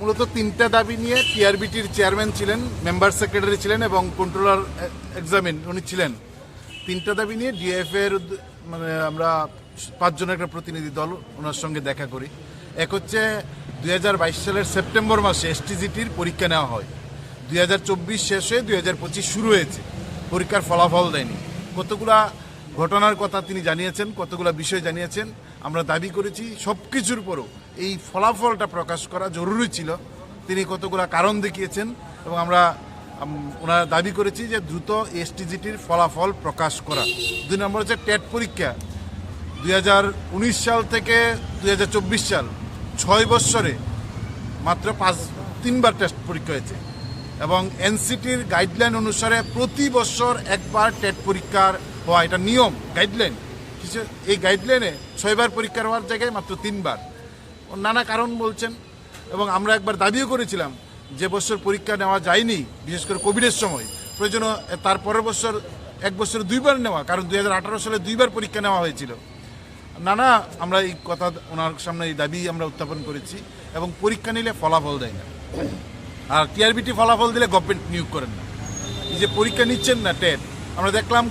মূলত তিনটা দাবি নিয়ে টিআরবিটির চেয়ারম্যান ছিলেন, মেম্বার সেক্রেটারি ছিলেন এবং কন্ট্রোলার এক্সামিন উনি ছিলেন। তিনটা দাবি নিয়ে ডিএফ এর মানে আমরা পাঁচজনের একটা প্রতিনিধি দল ওনার সঙ্গে দেখা করি। এক হচ্ছে দুই হাজার বাইশ সালের সেপ্টেম্বর মাসে এসটিজিটির পরীক্ষা নেওয়া হয়। দু হাজার চব্বিশ শেষ হয়ে দুই হাজার পঁচিশ শুরু হয়েছে। পরীক্ষার ফলাফল দেয়নি। কতগুলা ঘটনার কথা তিনি জানিয়েছেন, কতগুলা বিষয় জানিয়েছেন, আমরা দাবি করেছি সব কিছুর পরও এই ফলাফলটা প্রকাশ করা জরুরি ছিল। তিনি কতগুলা কারণ দেখিয়েছেন এবং আমরা আম, ওনার দাবি করেছি যে দ্রুত এসটিজিটির ফলাফল প্রকাশ করা। দুই নম্বর হচ্ছে টেট পরীক্ষা। দুই হাজার উনিশ সাল থেকে দু হাজার চব্বিশ সাল ছয় বৎসরে মাত্র পাঁচ তিনবার টেস্ট পরীক্ষা হয়েছে এবং এনসিটির গাইডলাইন অনুসারে প্রতি বছর একবার টেট পরীক্ষার হওয়া এটা নিয়ম গাইডলাইন। কিছু এই গাইডলাইনে ছয়বার পরীক্ষার হওয়ার জায়গায় মাত্র তিনবার। নানা কারণ বলছেন এবং আমরা একবার দাবিও করেছিলাম যে বছর পরীক্ষা নেওয়া যায়নি, বিশেষ করে কোভিডের সময়। প্রয়োজন তার পরের বছর, এক বছর দুইবার নেওয়া, কারণ দুই হাজার আঠারো সালে দুইবার পরীক্ষা নেওয়া হয়েছিল। নানা, আমরা এই কথা ওনার সামনে এই দাবি আমরা উত্থাপন করেছি এবং পরীক্ষা নিলে ফলাফল দেয় না। আর টিআরবিটি ফলাফল দিলে গভর্নমেন্ট নিয়োগ করেন না। এই যে পরীক্ষা নিচ্ছেন না, টেট, আমরা দেখলাম